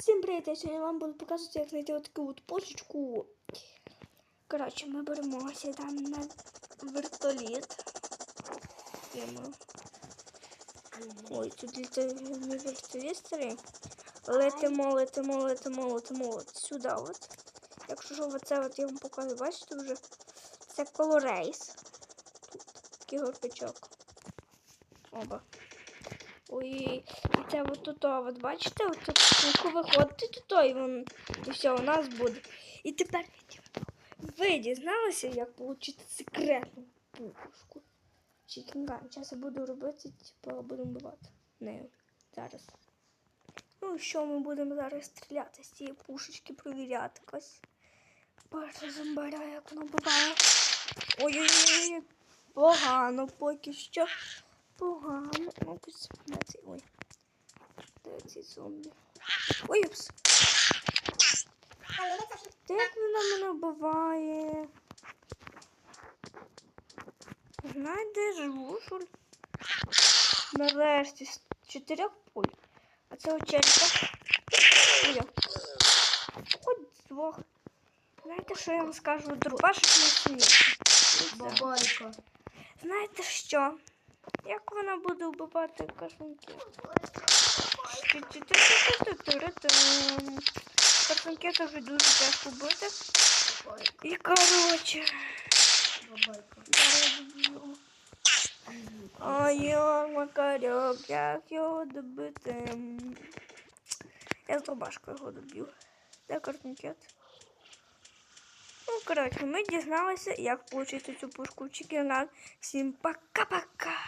Всім привіт! Я сьогодні вам буду показувати, як знайти отаку от пушечку. Коротше, ми беремо, сідаємо на вертоліт. Ой, тут літає не вертоліт старий. Летимо, летимо, летимо, летимо от сюди от. Якщо що, оце от я вам покажу, бачите вже? Це колорейс. Тут такий горбачок. Оба. Ой, і це от тут, от бачите, от тут виходите тут, і, вон, і все, у нас буде. І тепер ви дізналися, як отримати секретну пушку. Чікінган. Зараз я буду робити, типу, будемо вбивати нею. Зараз. Ну, що ми будемо зараз стріляти з цієї пушечки, провіряти якось. Перша зомбаря, як воно буває. Ой-ой-ой, погано поки що. Погано. Мабуть, де цей. Ой. Де цей зомбі? Ой, упс. Та як вона мене вбиває? Знайде живу, що ли? Нарешті з чотирьох пуль. А це очелька. Ой. Хоч двох. Знаєте, що я вам скажу? Дробашик не сильніший. Бабайка. Знаєте що? Як вона буде вбивати кашунки? Це вже дуже тяжко вбити. І коротше. А я макарьок, як його добити? Я з дробашкою його доб'ю. Де картункет? Ну, коротше, ми дізналися, як отримати цю пушку в Чікінран. Всім пока-пока!